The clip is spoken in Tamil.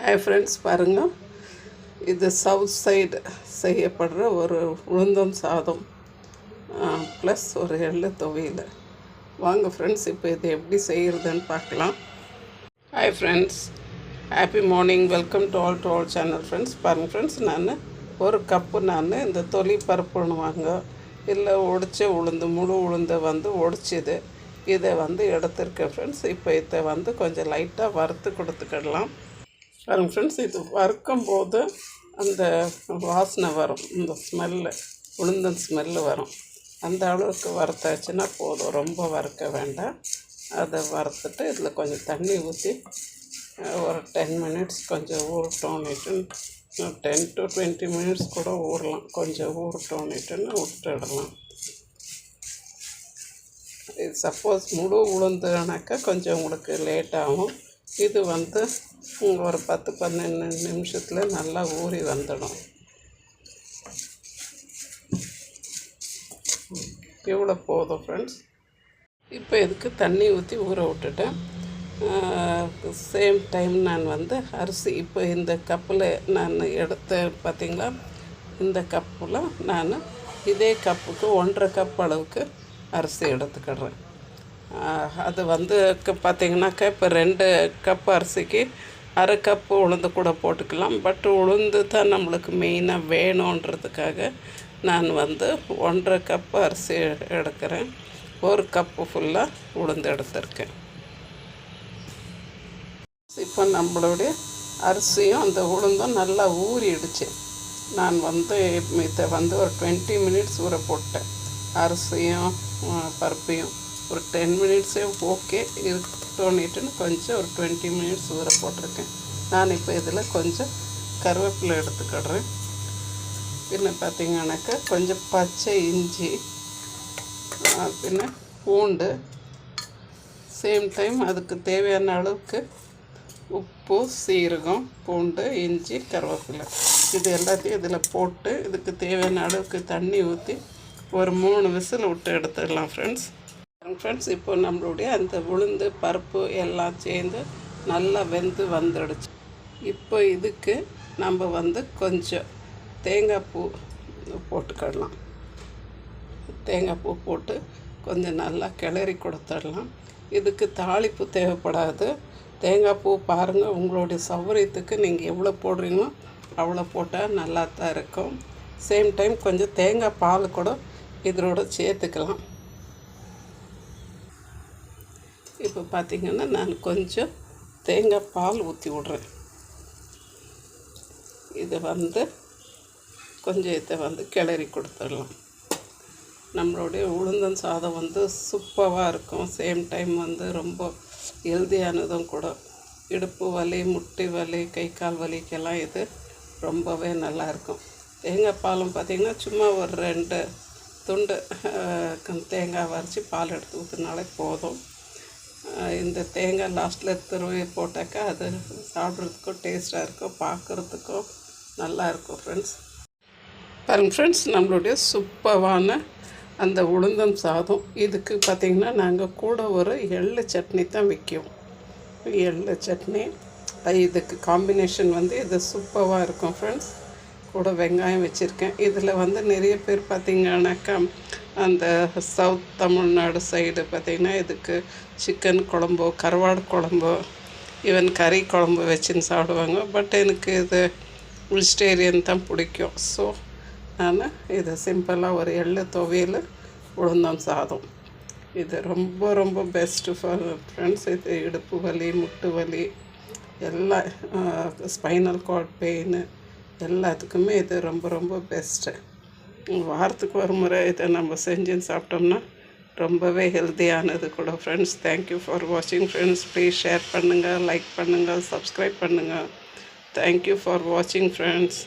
ஹாய் ஃப்ரெண்ட்ஸ் பாருங்கள் இது சவுத் சைடு செய்யப்படுற ஒரு உளுந்தம் சாதம். ப்ளஸ் ஒரு எள்ளு துவையில். வாங்க ஃப்ரெண்ட்ஸ் இப்போ இது எப்படி செய்கிறதுன்னு பார்க்கலாம். Hi friends happy morning welcome to all to all channel friends பாருங்கள் ஃப்ரெண்ட்ஸ் நான் ஒரு கப்பு நான் இந்த தொலி பருப்புன்னுவாங்க இல்லை உடைச்ச உளுந்து முழு உளுந்து வந்து உடைச்சிது. இதை வந்து எடுத்திருக்கேன் ஃப்ரெண்ட்ஸ் இப்போ இதை வந்து கொஞ்சம் லைட்டாக வறுத்து கொடுத்துக்கிடலாம். பாருங்க ஃப்ரெண்ட்ஸ் இது வறுக்கும் போது அந்த வாசனை வரும். இந்த ஸ்மெல்லு உளுந்தன் ஸ்மெல்லு வரும். அந்த அளவுக்கு வறுத்தாச்சுன்னா போதும். ரொம்ப வறுக்க வேண்டாம். அதை வறுத்துட்டு இதில் கொஞ்சம் தண்ணி ஊற்றி ஒரு டென் மினிட்ஸ் கொஞ்சம் ஊறட்டோன்னுட்டு டென் டு டுவெண்ட்டி மினிட்ஸ் கூட ஊறலாம். கொஞ்சம் ஊறட்டோன்னுட்டுன்னு விட்டுடலாம். இது சப்போஸ் முழு உளுந்துனாக்கா கொஞ்சம் உங்களுக்கு லேட் ஆகும். இது வந்து ஒரு பத்து பன்னெண்டு நிமிஷத்தில் நல்லா ஊறி வந்துடும். இவ்வளோ போதும் ஃப்ரெண்ட்ஸ் இப்போ இதுக்கு தண்ணி ஊற்றி ஊற விட்டுட்டேன் சேம் டைம் நான் வந்து அரிசி இப்போ இந்த கப்பில் நான் எடுத்த பார்த்திங்களா? இந்த கப்பில் நான் இதே கப்புக்கு ஒன்றரை கப் அளவுக்கு அரிசி எடுத்துக்கிடுறேன். அது வந்து பார்த்தீங்கன்னாக்கா இப்போ ரெண்டு கப் அரிசிக்கு அரை கப்பு உளுந்து கூட போட்டுக்கலாம். பட் உளுந்து தான் நம்மளுக்கு மெயினாக வேணுன்றதுக்காக நான் வந்து ஒன்றரை கப் அரிசி எடுக்கிறேன். ஒரு கப்பு ஃபுல்லாக உளுந்து எடுத்திருக்கேன். இப்போ நம்மளுடைய அரிசியும் அந்த உளுந்தும் நல்லா ஊறிடுச்சு. நான் வந்து இதை வந்து ஒரு டுவெண்ட்டி மினிட்ஸ் ஊற போட்டேன். அரிசியும் பருப்பையும். ஒரு டென் மினிட்ஸே ஓகே தோணிட்டுன்னு கொஞ்சம் ஒரு டுவெண்ட்டி மினிட்ஸ் ஊற போட்டிருக்கேன். நான் இப்போ இதில் கொஞ்சம் கருவேப்பிலை எடுத்துக்கிடுறேன். பின்ன பார்த்திங்கனாக்கா கொஞ்சம் பச்சை இஞ்சி பின்ன பூண்டு. சேம் டைம் அதுக்கு தேவையான அளவுக்கு உப்பு சீரகம் பூண்டு இஞ்சி கருவேப்பிலை. இது எல்லாத்தையும் இதில் போட்டு இதுக்கு தேவையான அளவுக்கு தண்ணி ஊற்றி ஒரு மூணு விசில் விட்டு எடுத்துடலாம் ஃப்ரெண்ட்ஸ் ஃப்ரெண்ட்ஸ் இப்போ நம்மளுடைய அந்த உளுந்து பருப்பு எல்லாம் சேர்ந்து நல்லா வெந்து வந்துடுச்சு. இப்போ இதுக்கு நம்ம வந்து கொஞ்சம் தேங்காய் பூ போட்டுக்கிடலாம். தேங்காய் பூ போட்டு கொஞ்சம் நல்லா கிளறி கொடுத்துடலாம். இதுக்கு தாளிப்பு தேவைப்படாது. தேங்காய் பூ பாருங்கள் உங்களுடைய சௌகரியத்துக்கு நீங்கள் எவ்வளோ போடுறீங்களோ அவ்வளோ போட்டால் நல்லா தான் இருக்கும். சேம் டைம் கொஞ்சம் தேங்காய் பால் கூட இதனோட சேர்த்துக்கலாம். இப்போ பார்த்திங்கன்னா நான் கொஞ்சம் தேங்காய் பால் ஊற்றி விட்றேன். இது வந்து கொஞ்சம் இதை வந்து கிளறி கொடுத்துடலாம். நம்மளுடைய உளுந்தன் சாதம் வந்து சூப்பராக இருக்கும். சேம் டைம் வந்து ரொம்ப ஹெல்தியானதும் கூட. இடுப்பு வலி முட்டி வலி கை கால் வலிக்கெல்லாம் இது ரொம்பவே நல்லாயிருக்கும் தேங்காய் பாலும் பார்த்திங்கன்னா சும்மா ஒரு ரெண்டு துண்டு தேங்காய் வரைச்சி பால் எடுத்து ஊற்றினாலே போதும். இந்த தேங்காய் லாஸ்ட்டில் துருவி போட்டாக்கா அது சாப்பிட்றதுக்கும் டேஸ்ட்டாக இருக்கும் பார்க்குறதுக்கும் நல்லாயிருக்கும் ஃப்ரெண்ட்ஸ் பாருங்கள் ஃப்ரெண்ட்ஸ் நம்மளுடைய சூப்பரான அந்த உளுந்தம் சாதம். இதுக்கு பார்த்திங்கன்னா நாங்கள் கூட ஒரு எள்ளு சட்னி தான் விற்கும். எள்ளு சட்னி இதுக்கு காம்பினேஷன் வந்து இது சூப்பராக இருக்கும் ஃப்ரெண்ட்ஸ் கூட வெங்காயம் வச்சுருக்கேன். இதில் வந்து நிறைய பேர் பார்த்திங்கனாக்கா அந்த சவுத் தமிழ்நாடு சைடு பார்த்திங்கன்னா இதுக்கு சிக்கன் குழம்போ கருவாடு குழம்போ ஈவன் கறி குழம்பு வச்சுன்னு சாப்பிடுவாங்க. பட் எனக்கு இது வெஜிடேரியன் தான் பிடிக்கும். ஸோ நான் இது சிம்பிளாக ஒரு எள்ளு துவையல் உளுந்தம் சாதம். இது ரொம்ப ரொம்ப பெஸ்ட்டு ஃபார் ஃப்ரெண்ட்ஸ் இது இடுப்பு வலி முட்டு வலி எல்லா ஸ்பைனல் கார்ட் பெயின் எல்லாத்துக்குமே இது ரொம்ப ரொம்ப பெஸ்ட்டு வாரத்துக்கு ஒரு முறை இதை நம்ம செஞ்சு சாப்பிட்டோம்னா ரொம்பவே ஹெல்த்தியானது கூட ஃப்ரெண்ட்ஸ் தேங்க்யூ ஃபார் வாட்சிங் ஃப்ரெண்ட்ஸ் ப்ளீஸ் ஷேர் பண்ணுங்கள் லைக் பண்ணுங்கள் சப்ஸ்கிரைப் பண்ணுங்கள் தேங்க்யூ ஃபார் வாட்சிங் ஃப்ரெண்ட்ஸ்